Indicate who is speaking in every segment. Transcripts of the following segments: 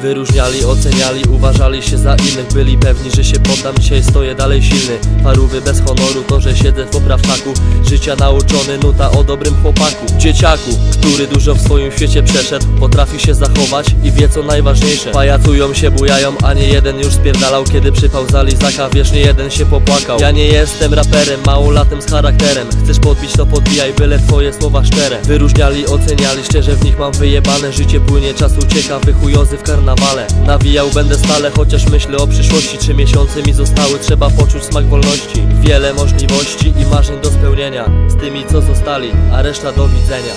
Speaker 1: Wyróżniali, oceniali, uważali się za innych. Byli pewni, że się poddam, dzisiaj stoję dalej silny. Parówy bez honoru, to że siedzę w poprawczaku Życia nauczony, nuta o dobrym chłopaku. Dzieciaku, który dużo w swoim świecie przeszedł. Potrafi się zachować i wie co najważniejsze. Pajacują się, bujają, a nie jeden już spierdalał. Kiedy przypał za lizaka, wiesz, nie jeden się popłakał. Ja nie jestem raperem, małolatem z charakterem. Chcesz podbić, to podbijaj, byle twoje słowa szczere. Wyróżniali, oceniali, szczerze w nich mam wyjebane. Życie płynie, czas ucieka, wychujozy w karnawale. Nawijał będę stale, chociaż myślę o przyszłości. Trzy miesiące mi zostały, trzeba poczuć smak wolności. Wiele możliwości i marzeń do spełnienia Z tymi co zostali, a reszta do widzenia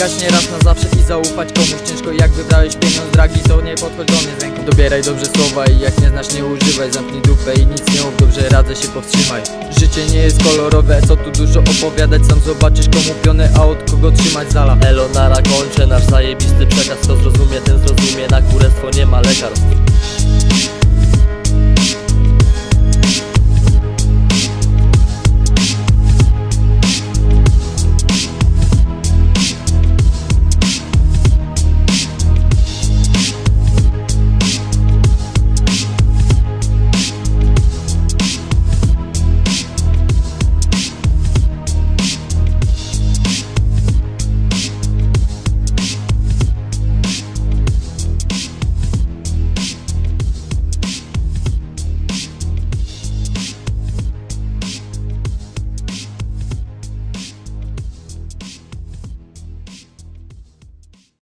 Speaker 2: Płomień gaśnie raz na zawsze i zaufać komuś. Ciężko Jak wybrałeś pieniądz dragi to nie podchodź do mnie z ręką. Dobieraj dobrze słowa i jak nie znasz nie używaj. Zamknij dupę i nic nie mów, dobrze radzę się powstrzymaj. Życie nie jest kolorowe, co tu dużo opowiadać. Sam zobaczysz komu pionę, a od kogo trzymać z dala
Speaker 1: Elonara kończę nasz zajebisty przekaz Kto zrozumie, ten zrozumie, na kurestwo nie ma lekarstw